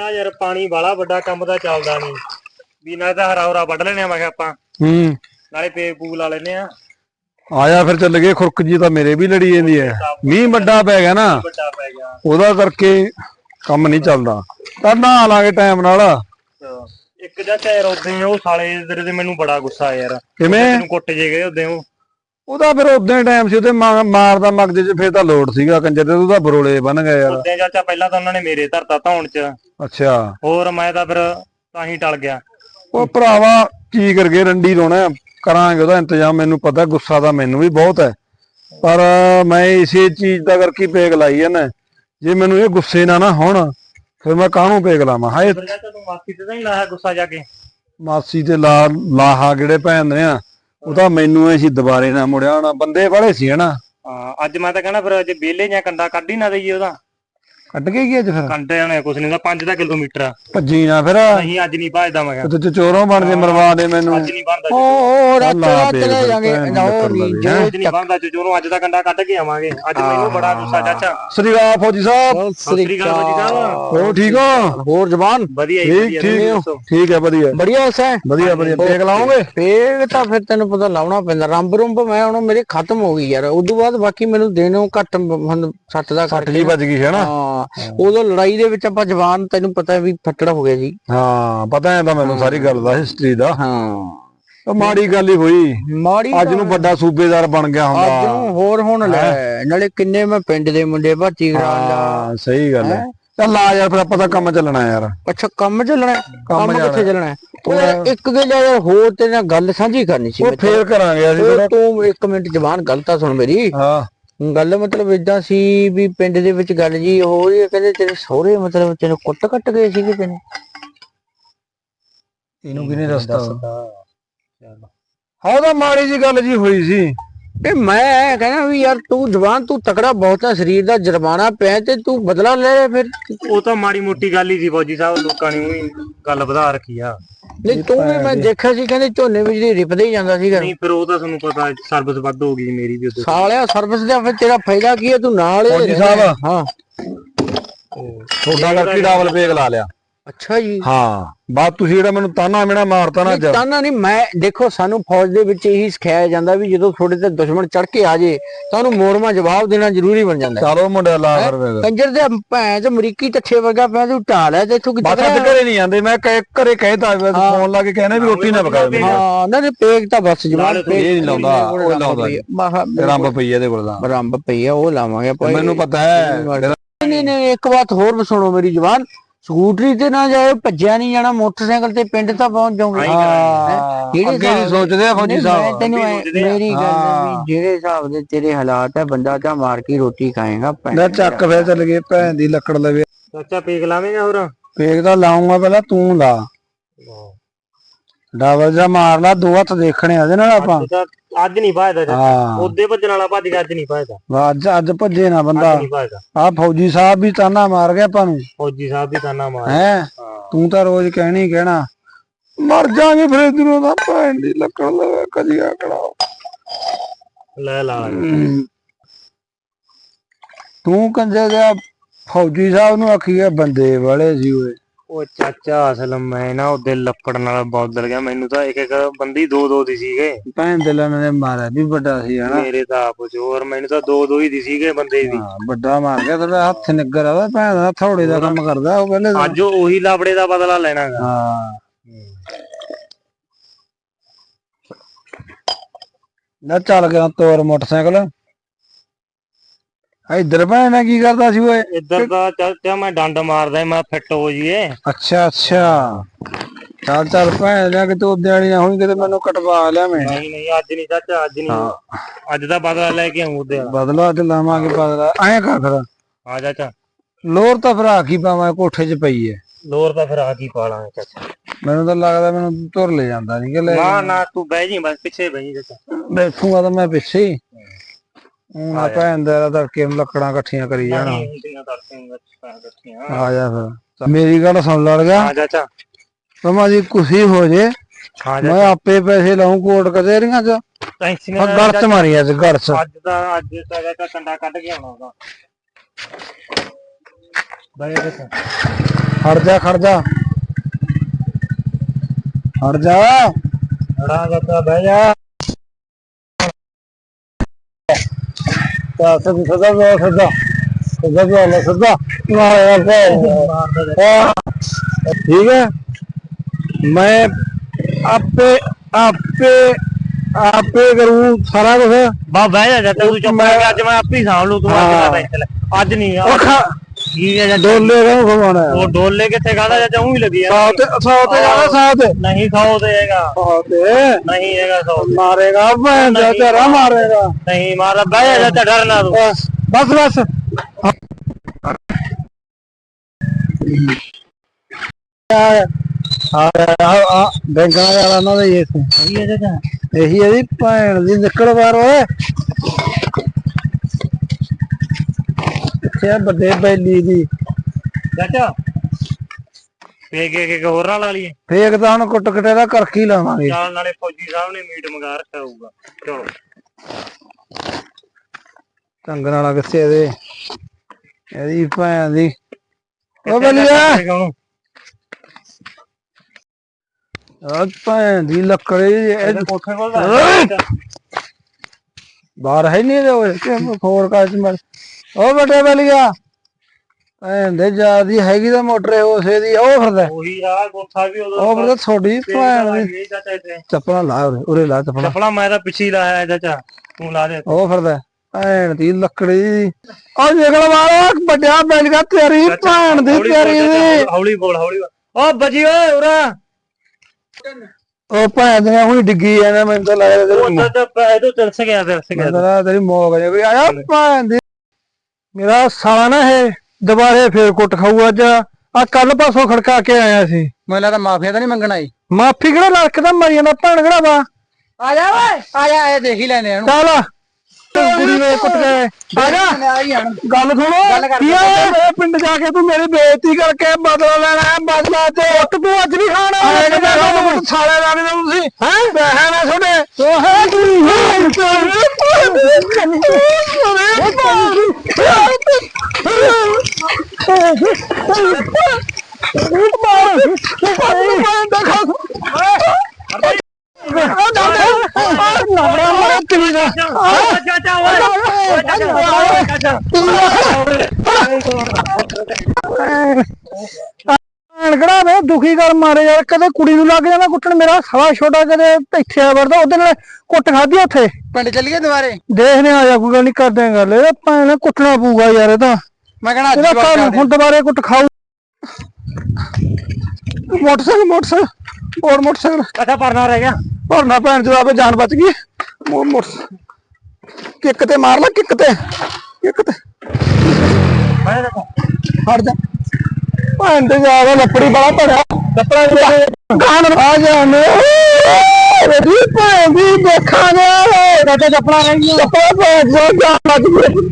ਚਾਚਾ ਯਾਰ ਪਾਣੀ ਵਾਲਾ ਵੱਡਾ ਕੰਮ ਤਾਂ ਚੱਲਦਾ ਨਹੀਂ। ਵੀ ਨਾਲ ਤਾਂ ਹਰਾ ਹਰਾ ਵੱਢ ਲੈਣੇ ਆ ਮੈਂ ਕਿਹਾ ਆਪਾਂ। ਹੂੰ। ਨਾਲੇ ਪੇ ਪੂ ਲਾ ਲੈਨੇ ਆ। ਆਇਆ ਫਿਰ ਚੱਲ ਗਏ ਖੁਰਕ ਜੀ ਤਾਂ ਮੇਰੇ ਵੀ ਲੜੀ ਜਾਂਦੀ ਹੈ ਮੀਂਹ ਵੱਡਾ ਪੈ ਗਿਆ ਨਾ। ਵੱਡਾ ਪੈ ਗਿਆ। ਉਹਦਾ ਕਰਕੇ ਕੰਮ ਨਹੀਂ ਚੱਲਦਾ। ਤਾਂ ਨਹਾ ਲਾਂਗੇ ਟਾਈਮ ਨਾਲ। ਇੱਕ ਚਾਚਾ ਯਾਰ ਉਦੋਂ ਉਹ ਸਾਲੇ ਤੇਰੇ ਤੇ ਮੈਨੂੰ ਬੜਾ ਗੁੱਸਾ ਯਾਰ। ਕਿਵੇਂ? ਤੈਨੂੰ ਕੁੱਟ ਜੇ ਗਏ ਉਦੋਂ ਉਹ। ਉਹਦਾ ਫਿਰ ਉਦਾਂ ਟਾਈਮ ਸੀ ਉਹਦੇ ਮਾਰਦਾ ਮਗਦੇ ਚ ਫੇਰ ਤਾਂ ਲੋਡ ਸੀਗਾ ਕੰਜਰ ਤੇ ਉਹਦਾ ਬਰੋਲੇ ਬਣ ਗਿਆ ਯਾਰ। ਉਦੋਂ ਚਾਚਾ ਪਹਿਲਾਂ ਤਾਂ ਉਹਨਾਂ ਨੇ ਮੇਰੇ ਧਰਤਾ ਧੌਣ ਚ। ਅੱਛਾ। ਹੋਰ ਮੈਂ ਤਾਂ ਫਿਰ ਤਾਂ ਹੀ ਟਲ ਗਿਆ। ਉਹ ਭਰਾਵਾ ਕੀ ਕਰਗੇ ਰੰਡੀ ਰੋਣਾ ਕਰਾਂਗੇ ਉਹਦਾ ਇੰਤਜ਼ਾਮ ਮੈਨੂੰ ਪਤਾ ਗੁੱਸਾ ਤਾਂ ਮੈਨੂੰ ਵੀ ਬਹੁਤ ਹੈ। ਪਰ ਮੈਂ ਇਸੇ ਚੀਜ਼ ਦਾ ਕਰਕੇ ਪੇਗ ਲਾਈ ਹੈ ਨਾ। ਜੇ ਮੈਨੂੰ ਇਹ ਗੁੱਸੇ ਨਾ ਨਾ ਹੋਣ ਫਿਰ ਮੈਂ ਕਾਹਨੂੰ ਪੇਗ ਲਾਵਾਂ? ਹਾਏ। ਤੂੰ ਮਾਸੀ ਤੇ ਤਾਂ ਨਹੀਂ ਲਾਇਆ ਗੁੱਸਾ ਜਾ ਕੇ? ਮਾਸੀ ਤੇ ਲਾ ਲਾਹਾ ਕਿਹੜੇ ਭੈਣ ਨੇ ਆ। ਉਹ ਤਾਂ ਮੈਨੂੰ ਐ ਸੀ ਦੁਬਾਰੇ ਨਾ ਮੁੜਿਆ ਹੋਣਾ। ਬੰਦੇ ਵਾਲੇ ਸੀ ਹਨਾ ਹਾਂ ਅੱਜ ਮੈਂ ਤਾਂ ਕਹਿੰਦਾ ਫਿਰ ਜੇ ਵਿਹਲੇ ਜਾਂ ਕੰਡਾ ਕੱਢ ਹੀ ਨਾ ਦਈਏ ਉਹਦਾ। ਕੱਢ ਕੇ ਕੀ ਅੱਜ ਫਿਰ? ਕੰਡੇ ਨੇ ਕੁਛ ਨਹੀਂ ਦਾ 5 ਦਾ ਕਿਲੋਮੀਟਰ ਆ। ਭੱਜੀ ਨਾ ਫਿਰ। ਨਹੀਂ ਅੱਜ ਨਹੀਂ ਭਜਦਾ ਮੈਂ। ਕਿਹਾ ਤੇ ਚੋਰੋਂ ਬਣ ਕੇ ਮਰਵਾ ਦੇ ਮੈਨੂੰ। ਅੱਜ ਨਹੀਂ ਬਣਦਾ ਉਹ ਰਾਤ ਰਾਤ ਪੇਗ ਲੈ ਜਾਗੇ। ਨਾ ਲੱਕੜ ਨਹੀਂ ਜੋ ਅੱਜ ਨਹੀਂ ਬਣਦਾ ਜਦੋਂ ਅੱਜ ਦਾ ਕੰਡਾ ਕੱਢ ਕੇ ਆਵਾਂਗੇ। ਅੱਜ ਮੈਨੂੰ ਬੜਾ ਗੁੱਸਾ ਚਾਚਾ। ਸ੍ਰੀ ਅਕਾਲ ਫੌਜੀ ਸਾਹਿਬ। ਸ੍ਰੀ ਅਕਾਲ ਬਾਜੀ ਸਾਹਿਬ। ਹੋ ਠੀਕ ਹੋ? ਹੋਰ ਜ਼ਬਾਨ ਵਧੀਆ ਜੀ ਠੀਕ ਵਧੀਆ ਠੀਕ। ਠੀਕ ਹੈ ਵਧੀਆ। ਬੜੀਆ ਹੈ ਵਧੀਆ ਵਧੀਆ। ਪੇਗ ਲਾਓਗੇ? ਫੇਰ ਤਾਂ ਫਿਰ ਤੈਨੂੰ ਪਤਾ ਲਾਉਣਾ ਪੈਂਦਾ। ਰੰਬ ਰੁੰਬ ਮੈਂ ਹੁਣ ਮੇਰੇ ਖਤਮ ਹੋ ਗਈ ਯਾਰ। ਉਦੋਂ ਬਾਅਦ ਬਾਕੀ ਮੈਨੂੰ ਦੇਣੋਂ ਘੱਟ ਹੁਣ ਸੱਟ ਦਾ ਸੱਟ ਕਰਕੇ ਜੀ ਵੱਜ ਗਈ ਹੈ ਨਾ? ਹਾਂ। ਉਦੋਂ ਲੜਾਈ ਦੇ ਵਿੱਚ ਆਪਾਂ ਜਵਾਨ ਤੈਨੂੰ ਪਤਾ ਵੀ ਫੱਟੜ ਹੋ ਗਿਆ ਜੀ। ਹਾਂ ਪਤਾ ਹੈ ਤਾਂ ਮੈਨੂੰ ਸਾਰੀ ਗੱਲ ਦਾ ਹਿਸਟਰੀ ਦਾ। ਹਾਂ। ਉਹ ਮਾੜੀ ਗੱਲ ਹੀ ਹੋਈ। ਮਾੜੀ ਅੱਜ ਨੂੰ ਵੱਡਾ ਸੂਬੇਦਾਰ ਬਣ ਗਿਆ ਅੱਜ ਹੁੰਦਾ ਨੂੰ ਹੋਰ ਹੁਣ ਲੈ ਨਾਲੇ ਕਿੰਨੇ ਮੈਂ ਪਿੰਡ ਦੇ ਮੁੰਡੇ ਭਰਤੀ ਕਰਾਉਣ ਦਾ। ਹਾਂ ਸਹੀ ਗੱਲ ਹੈ। ਚੱਲ ਆ ਯਾਰ ਫਿਰ ਆਪਾਂ ਤਾਂ ਕੰਮ ਚੱਲਣਾ ਯਾਰ। ਅੱਛਾ ਕੰਮ ਚੱਲਣਾ ਹੈ? ਕੰਮ। ਕਿੱਥੇ ਚੱਲਣਾ ਹੈ? ਓਏ ਇੱਕ ਗੱਲ ਯਾਰ ਹੋਰ ਤੇਰੇ ਨਾਲ ਗੱਲ ਸਾਂਝੀ ਕਰਨੀ ਸੀ ਉਹ ਫੇਰ ਕਰਾਂਗੇ ਅਸੀਂ ਤੂੰ ਇੱਕ ਮਿੰਟ ਜ਼ਬਾਨ ਗੱਲ ਤਾਂ ਸੁਣ ਮੇਰੀ। ਹਾਂ। ਗੱਲ ਮਤਲਬ ਇਦਾਂ ਸੀ ਵੀ ਪਿੰਡ ਦੇ ਵਿੱਚ ਗੱਲ ਜੀ ਹੋ ਰਹੀ ਹੈ ਕਹਿੰਦੇ ਤੇਰੇ ਸਹੁਰੇ ਮਤਲਬ ਤੈਨੂੰ ਕੁੱਟ ਕੱਟ ਗਏ ਸੀਗੇ ਤੈਨੂੰ? ਇਹਨੂੰ ਕਿਹਨੇ ਦੱਸਤਾ? ਹਾਂ ਤਾਂ ਮਾੜੀ ਜੀ ਗੱਲ ਜੀ ਹੋਈ ਸੀ। ਤੇ ਮੈਂ ਕਹਿੰਦਾ ਵੀ ਯਾਰ ਤੂੰ ਜਵਾਨ ਤੂੰ ਤਕੜਾ ਬਹੁਤ ਆ ਸਰੀਰ ਦਾ ਜੁਰਮਾਨਾ ਪਿਆ ਤੇ ਤੂੰ ਬਦਲਾ ਲੈ ਲੈ ਫਿਰ। ਉਹ ਤਾਂ ਮਾੜੀ ਮੋਟੀ ਗੱਲ ਹੀ ਸੀ ਫੌਜੀ ਸਾਹਿਬ ਲੋਕਾਂ ਨੇ ਉਹੀ ਗੱਲ ਵਧਾ ਰੱਖੀ ਆ। ਨਹੀਂ ਤੂੰ ਵੀ ਮੈਂ ਦੇਖਿਆ ਸੀ ਕਹਿੰਦੇ ਝੋਨੇ ਵਿੱਚ ਦੀ ਰਿਪਦੇ ਹੀ ਜਾਂਦਾ ਸੀਗਾ। ਨਹੀਂ ਫਿਰ ਉਹ ਤਾਂ ਤੁਹਾਨੂੰ ਪਤਾ ਸਰਵਿਸ ਵੱਧ ਹੋ ਗਈ ਮੇਰੀ ਵੀ ਉਦੋਂ। ਸਾਲਿਆ ਸਰਵਿਸ ਦਾ ਫਿਰ ਤੇਰਾ ਫਾਇਦਾ ਕੀ ਹੈ? ਤੂੰ ਨਾਲ ਹੀ ਫੌਜੀ। ਸਾਹਿਬ। ਹਾਂ। ਤੁਹਾਡਾ ਕਰਕੇ ਡਬਲ ਪੇਗ ਲਾ ਲਿਆ। ਅੱਛਾ ਜੀ। ਹਾਂ ਬਾਤ ਤੁਸੀਂ ਜਿਹੜਾ ਮੈਨੂੰ ਤਾਨਾ ਮੇਣਾ ਮਾਰਤਾ ਨਾ ਅੱਜ ਨਹੀਂ ਤਾਨਾ ਨਹੀਂ ਮੈਂ ਦੇਖੋ ਸਾਨੂੰ ਫੌਜ ਦੇ ਵਿੱਚ ਇਹੀ ਸਿਖਾਇਆ ਜਾਂਦਾ ਵੀ ਜਦੋਂ ਤੁਹਾਡੇ ਤੇ ਦੁਸ਼ਮਣ ਚੜ ਕੇ ਆ ਜੇ ਤਾਂ ਉਹਨੂੰ ਮੋੜਵਾ ਜਵਾਬ ਦੇਣਾ ਜ਼ਰੂਰੀ ਬਣ ਜਾਂਦਾ। ਹੈ। ਚਲੋ ਮੁੰਡਿਆ ਲਾ ਫਿਰ ਪੇਗ ਕੰਜਰ ਦੇ ਭੈਣ ਚ ਅਮਰੀਕੀ ਟੱਠੇ ਵਰਗਾ ਪਿਆ ਤੂੰ ਢਾਲ ਹੈ ਤੇ ਇੱਥੋਂ ਕਿੱਥੇ ਬਸ ਅੱਜ ਘਰੇ ਨਹੀਂ ਜਾਂਦੇ ਮੈਂ ਕਹਿ- ਘਰੇ ਕਹਿਤਾ ਫੋਨ ਲਾ ਕੇ ਕਹਿਣਾ ਵੀ ਰੋਟੀ ਨਾ ਪਕਾਏ ਮੈਨੂੰ। ਹਾਂ ਨਾ ਤੇ ਪੇਗ ਤਾਂ ਬਸ ਜਵਾਨ ਇਹ ਨਹੀਂ ਲਾਉਂਦਾ ਉਹ ਲਾਉਂਦਾ ਮਾਹਾ ਰੰਬ ਪਈ ਇਹਦੇ ਕੋਲ ਤਾਂ। ਰੰਬ ਪਈ ਆ ਉਹ ਲਾਵਾਂਗੇ ਭਾਈ ਮੈਨੂੰ ਪਤਾ ਹੈ। ਨਹੀਂ ਨਹੀਂ ਇੱਕ ਬਾਤ ਹੋਰ ਸੁਣੋ ਮੇਰੀ ਜਵਾਨ। ਸਕੂਟਰੀ ਤੇ ਨਾ ਜਾਇਓ ਭੱਜਿਆ ਨਹੀਂ ਜਾਣਾ ਮੋਟਰਸਾਈਕਲ ਤੇ ਪਿੰਡ ਤਾਂ ਪਹੁੰਚ ਜਾਓਗੇ। ਹਾਂ। ਜਿਹੜੇ ਅੱਗੇ ਨਹੀਂ ਸੋਚਦੇ ਆ ਫੌਜੀ ਸਾਹਿਬ। ਤੈਨੂੰ। ਮੇਰੀ ਗੱਲ। ਵੀ ਜਿਹੜੇ ਹਿਸਾਬ ਦੇ ਤੇਰੇ ਹਾਲਾਤ ਹੈ ਬੰਦਾ ਤਾਂ ਮਾਰ ਕੇ ਰੋਟੀ ਖਾਏਗਾ ਲੈ ਚੱਕ ਫੇਰ ਚੱਲ ਗਏ ਭੈਣ ਦੀ ਲੱਕੜ ਲਵੇ। ਚਾਚਾ ਪੇਕ ਲਾਵੇਂਗਾ ਹੋਰ? ਪੇਗ ਤਾਂ ਲਾਉਂਗਾ ਪਹਿਲਾਂ ਤੂੰ ਲਾ। ਡਬਲ ਜਾ ਮਾਰ ਲਾ ਦੋ ਹੱਥ ਦੇਖਣੇ ਆ ਨਾਲ ਆਪਾਂ। ਅੱਜ ਨਹੀਂ ਭਜਦਾ ਚਾਚਾ ਹਾਂ। ਉਹਦੇ ਭੱਜਣ ਵਾਲਾ ਭੱਜ ਗਿਆ ਅੱਜ ਨਹੀਂ ਭਜਦਾ। ਅੱਜ ਅੱਜ ਭੱਜੇ ਨਾ ਬੰਦਾ। ਅੱਜ ਨਹੀਂ ਭਜਦਾ। ਆ ਫੌਜੀ ਸਾਹਿਬ ਵੀ ਤਾਨਾ ਮਾਰ ਗਿਆ ਆਪਾਂ ਨੂੰ। ਫੌਜੀ ਸਾਹਿਬ ਵੀ ਤਾਨਾ ਮਾਰ ਹੈ? ਹਾਂ। ਤੂੰ ਤਾਂ ਰੋਜ਼ ਕਹਿਣੀ ਕਹਿਣਾ ਮਰ ਜਾਾਂਗੇ ਫਿਰ ਇਧਰੋਂ ਦਾ ਭੈਣ ਦੀ ਲੱਕੜ ਲਵੇ ਕਜੀਆ ਕੜਾਓ ਲੈ ਲਾ ਤੂੰ ਕੰਜੇ ਦਾ ਫੌਜੀ ਸਾਹਿਬ ਨੂੰ ਆਖੀਏ ਬੰਦੇ ਵਾਲੇ ਸੀ ਓਏ। ਉਹ ਚਾਚਾ ਅਸਲ ਮੈਂ ਨਾ ਉਹਦੇ ਲੱਪੜ ਨਾਲ ਬੌਦਲ ਗਿਆ। ਮੈਨੂੰ ਤਾਂ ਇੱਕ ਇੱਕ ਬੰਦੀ ਦੋ ਦੋ ਦੀ ਸੀਗੇ। ਭੈਣ ਦੇ ਲੈਣ ਨੇ ਮਾਰਿਆ ਵੀ ਵੱਡਾ ਸੀ ਹਨਾ? ਮੇਰੇ ਤਾਂ ਆਪ ਜੋਰ ਮੈਨੂੰ ਤਾਂ ਦੋ ਦੋ ਹੀ ਦੀ ਸੀਗੇ ਬੰਦੇ ਵੀ ਹਾਂ ਵੱਡਾ ਮਾਰ ਗਿਆ ਤੇਰਾ ਹੱਥ ਨਿੱਗਰ ਆਦਾ ਭੈਣ ਦਾ ਥੋੜੇ ਦਾ ਕੰਮ ਕਰਦਾ ਉਹ ਪਹਿਲੇ। ਅੱਜ ਉਹ ਉਹੀ ਲਾਬੜੇ ਦਾ ਬਦਲਾ ਲੈਣਾਗਾ। ਹਾਂ। ਨਾ ਚੱਲ ਗਿਆ ਤੋਰ ਮੋਟਰਸਾਈਕਲ। ਇੱਧਰ ਭੈਣ ਕੀ ਕਰਦਾ ਸੀ ਓਏ? ਇੱਧਰ ਦਾ ਚਾਚਾ ਮੈਂ ਡੰਡ ਮਾਰਦਾ ਸੀ, ਮੈਂ ਫਿੱਟ ਹੋ ਜੀਏ ਅੱਛਾ ਅੱਛਾ। ਚੱਲ ਚੱਲ ਭੈਣ ਕਿ ਤੂੰ ਵਾਲੀ ਨਾ ਹੋਈ ਕਿਤੇ ਮੈਨੂੰ ਕਟਵਾ ਲਿਆ ਮੈਂ। ਨਹੀਂ ਨਹੀਂ ਅੱਜ ਨਹੀਂ ਚਾਚਾ ਅੱਜ ਨਹੀਂ। ਅੱਜ ਦਾ ਬਦਲਾ ਲੈ ਕੇ ਆਉਂ ਉਹਦੇ। ਬਦਲਾ ਤੇ ਲਾਵਾਂਗੇ ਬਦਲਾ। ਐਂ ਕਰ ਫਿਰ। ਆ ਚਾਚਾ ਲੋਰ ਤਾਂ ਫਿਰ ਆ ਕੀ ਪਾਵਾਂ ਕੋਠੇ 'ਚ ਪਈ ਐ। ਲੋਰ ਤਾਂ ਫਿਰ ਆ ਕੀ ਪਾ ਲਾਂਗੇ ਚਾਚਾ ਮੈਨੂੰ ਤਾਂ ਲੱਗਦਾ ਮੈਨੂੰ ਤੁਰ ਲੈ ਜਾਂਦਾ ਨਹੀਂ ਕਿ ਲੈ ਨਾ ਨਾ ਤੂੰ ਬਹਿ ਜੀ ਬਸ ਪਿੱਛੇ ਬਹਿ ਜੀ ਚਾਚਾ ਬੈਠੂਗਾ ਤਾਂ ਮੈਂ ਪਿੱਛੇ ਹੀ। ਹੁਣ ਆ ਭੈਣ ਦਾ ਤੜਕੇ ਨੂੰ ਲੱਕੜਾਂ ਇਕੱਠੀਆਂ ਕਰੀ ਜਾਣਾ। ਆ ਜਾ ਫਿਰ। ਮੇਰੀ ਗੱਲ ਸੁਣ ਲੜ ਗਿਆ ਹਾਂ ਚਾਚਾ ਤਮਾ ਜੀ ਕੁਸੀ ਹੋ ਜੇ। ਮੈਂ ਆਪੇ ਪੈਸੇ ਲਾਉਂ ਕੋਟ ਕਚਹਿਰੀਆਂ 'ਚ। ਟੈਨਸ਼ਨ ਆ ਗੜਚ ਮਾਰੀ ਅੱਜ ਗੜਚ ਅੱਜ ਦਾ ਅੱਜ ਦਾ ਚਾਚਾ ਕੰਡਾ ਕੱਢ ਕੇ ਆਉਣਾ ਉਹਦਾ। ਬਾਈ ਖੜ ਜਾ ਖੜ ਜਾ। ਖੜ ਜਾ। ਖੜਾ ਗੱਤਾ ਬਹਿ ਜਾ। ਸਦਾ ਸਦਾ ਸਦਾ ਸਦਾ ਸਦਾ ਸਦਾ। ਮਾਰਿਆ ਠੀਕ ਹੈ। ਮੈਂ ਆਪੇ ਆਪੇ ਆਪੇ ਕਰੂੰ ਸਾਰਾ ਕੁਝ ਬਾ ਬਹਿ ਜਾ ਜੱਟਾ ਤੂੰ ਚੁੱਪ ਕਰਕੇ ਅੱਜ ਮੈਂ ਆਪੇ ਹੀ ਸਾਂਭ ਲੂ ਤੂੰ ਅੱਜ ਨਾ ਟੈਨਸ਼ਨ ਲੈ ਅੱਜ ਨਹੀਂ ਹੈ ਡੋਲੇ ਕਾ? ਖਵਾਉਣਾ ਉਹ ਡੋਲੇ ਕਿੱਥੇ ਕਾਹਦਾ ਜੱਟਾ ਉਹ ਹੀ ਲੱਗੀ ਆ? ਸੌ ਤੇ ਸੌ ਤੇ ਜਾਣਾ ਸੌ ਤੇ? ਨਹੀਂ ਸੌ ਤੇ ਹੈਗਾ। ਸੌ ਤੇ? ਨਹੀਂ ਹੈਗਾ ਸੌ ਤੇ। ਮਾਰੇਗਾ ਮੈਂ ਜਾ ਤੇਰਾ ਮਾਰੇਗਾ। ਨਹੀਂ ਮਾਰਾ ਬਹਿ ਜਾ ਜੱਟਾ ਡਰਨਾ ਤੂੰ। ਬਸ ਬਸ ਆ ਆ ਬੈਂਕਾਂ ਵਾਲਾ ਨਾ ਇਹ ਸੀ ਸਹੀ ਹੈ ਇਹੀ ਇਹਦੀ ਭੈਣ ਦੀ ਨਿਕਲ ਬਾਹਰ ਓਏ। ਕਿੱਥੇ ਆ ਵੱਡੇ ਬੈਲੀ ਦੀ। ਜੱਟਾ ਫੇਕ ਕੇ ਕੇ ਹੋਰ ਨਾਲ ਲਾ ਲਈਏ। ਫੇਕ ਤਾਂ ਹੁਣ ਕੁੱਟ ਕਟੇ ਦਾ ਕਰਕੀ ਲਾਵਾਂਗੇ। ਚਾਲ ਨਾਲੇ ਫੌਜੀ ਸਾਹਿਬ ਨੇ ਮੀਟ ਮੰਗਾ ਰੱਖਿਆ ਹੋਊਗਾ। ਚਲੋ। ਢੰਗ ਨਾਲ ਕਿੱਥੇ ਇਹਦੇ? ਇਹਦੀ ਭੈਣ ਦੀ। ਓ ਬਲੀਆ ਉਹਨੂੰ ਆ। ਭੈਣ ਦੀ ਲੱਕੜੀ ਇਹ ਇਹਦੇ ਕੋਠੇ ਕੋਲ ਦਾ ਬਾਹਰ ਹੈ ਨਹੀਂ ਇਹਦੇ ਓਏ ਕਿ ਖੋਰ ਕਾਚ ਮਰ। ਓ ਬਟੇ ਬਲੀਆ ਭੈਣ ਦੇ ਜਿਆਦੀ ਹੈਗੀ ਤਾਂ ਮੋਟਰ ਇਹ ਉਸੇ ਦੀ ਉਹ ਫਿਰਦਾ। ਉਹੀ ਆ ਕੋਠਾ ਵੀ ਉਦੋਂ ਉਹ ਫਿਰਦਾ ਤੁਹਾਡੀ ਭੈਣ ਦੀ। ਚਾਚਾ ਇੱਥੇ। ਚੱਪਲਾਂ ਲਾ ਉਰੇ ਉਰੇ ਲਾ ਚੱਪਲਾਂ। ਚੱਪਲਾਂ ਮੈਂ ਤਾਂ ਪਿੱਛੇ ਹੀ ਲਾਇਆ ਚਾਚਾ ਤੂੰ ਲਾ ਦੇ ਉਹ ਫਿਰਦਾ। ਭੈਣ ਦੀ ਲੱਕੜੀ। ਉਹ ਨਿਕਲ ਵਾਲਾ ਵੱਡਿਆ ਬੈਲਗਾ ਤੇਰੀ ਭੈਣ ਦੀ ਤੇਰੀ ਦੀ ਹੌਲੀ ਬੋਲ ਹੌਲੀ ਬੋਲ। ਓ ਬਜੀ ਓਏ ਉਰਾ। ਉਹ ਭੈਣ ਦੀਆਂ ਹੁਣੀ ਡਿੱਗੀ ਐ ਮੈਨੂੰ ਤਾਂ ਲੱਗਦਾ ਉਹ ਤੇਰੀ ਤਾਂ ਤਾਂ ਪੈ- ਇਹਦੋਂ ਤਿਲਸ ਗਿਆ ਤਿਲਸ ਗਿਆ। ਮੈਨੂੰ ਤਾਂ ਤੇਰੀ ਮੌਕ ਜੇ ਕੋਈ ਆਇਆ ਭੈਣ ਦੀ? ਮੇਰਾ ਸਾਲਾ ਨਾ ਇਹ ਦੁਬਾਰੇ ਫੇਰ ਕੁੱਟ ਖਾਊ ਅੱਜ। ਆ ਕੱਲ ਪਾਸੋਂ ਖੜਕਾ ਕੇ ਆਇਆ ਸੀ। ਮੈਨੂੰ ਲੱਗਦਾ ਮਾਫੀਆ ਤਾਂ ਨਹੀਂ ਮੰਗਣਾ ਮਾਫੀ ਕਿਹੜਾ ਲੜਕਦਾ ਮਰੀ ਜਾਂਦਾ ਭੈਣ ਕਿਹੜਾ ਵਾ? ਆ ਜਾ ਓਏ ਆ ਜਾ ਇਹ ਦੇਖ ਹੀ ਲੈਨੇ ਇਹਨੂੰ। ਚੱਲ। ਕੁੜੀ ਨੇ ਕੁੱਟ ਕੇ। ਆ ਜਾ। ਆ ਹੀ ਆਣ ਗੱਲ ਸੁਣੋ ਕੀ ਆ? ਇਹ ਪਿੰਡ ਜਾ ਕੇ ਤੂੰ ਮੇਰੀ ਬੇਇੱਜ਼ਤੀ ਕਰਕੇ ਬਦਲਾ ਲੈਣਾ ਹੈ ਬਦਲਾ ਤੇ ਉੱਟ ਤੂੰ ਅੱਜ ਵੀ ਖਾਣਾ। ਹੈ ਕਿ ਸਾਲੇ ਲਾਣੇ ਦਾ ਤੁਸੀਂ। ਹੈ? ਬਹਿ ਨਾ ਛੋੜੇ ਤੋ ਹੈ ਤੂੰ ਚਾਚਾ ਓਏ ਚਾਚਾ ਚਾਚਾ ਅਣਗੜਾ ਵੇ ਦੁਖੀ ਕਰ ਮਾਰੇ ਯਾਰ ਕਦੇ ਕੁੜੀ ਨੂੰ ਲੱਗ ਜਾਂਦਾ ਕੁੱਟਣ ਮੇਰਾ ਸਾਲਾ ਛੋਟਾ ਕਦੇ ਇੱਥੇ ਆ ਵੜਦਾ ਉਹਦੇ ਨਾਲ ਕੁੱਟ ਖਾਧੀ ਉੱਥੇ? ਪਿੰਡ ਚੱਲੀਏ ਦੁਬਾਰੇ? ਦੇਖਨੇ ਆ ਜਾ ਕੋਈ ਗੱਲ ਨਹੀਂ ਕਰਦੇ ਆਂ ਗੱਲ। ਇਹ ਭੈਣ ਕੁੱਟਣਾ ਪਊਗਾ ਯਾਰ ਇਹ ਤਾਂ। ਮੈਂ ਕਹਣਾ ਇਹਦਾ ਕੱਲ ਹੁਣ ਦੁਬਾਰੇ ਕੁੱਟ ਖਾਊ। Motorcycle motorcycle. ਹੋਰ ਮੋਟਰਸਾਈਕਲ। ਚਾਚਾ ਪਰਨਾ ਰਹਿ ਗਿਆ। ਭਰਨਾ ਭੈਣ ਜਦੋਂ ਆਪੇ ਜਾਨ ਬਚ ਗਈ। ਮੋ- ਮੋਟਰ ਕਿੱਕ ਤੇ ਮਾਰ ਲੈ ਕਿੱਕ ਤੇ। ਕਿੱਕ ਤੇ। ਮੈਂ ਦੇਖੋ। ਹਟ ਜਾ। ਭੈਣ ਤੇ ਜ਼ਿਆਦਾ ਲੱਪੜੀ ਬੜਾ ਭੜਿਆ ਕੱਪੜਾ ਦੇ ਗਾਣ ਆ ਜਾਣੇ ਰੇਡੀ ਭੈਣ ਦੀ ਦੇਖਾਂਗੇ ਚਾਚਾ ਚੱਪਲਾਂ ਰਹਿ ਗਈਆਂ। ਚੱਪਲਾਂ ਭੈਣ ਜੋ ਜਾਨ ਬਚ ਗਈ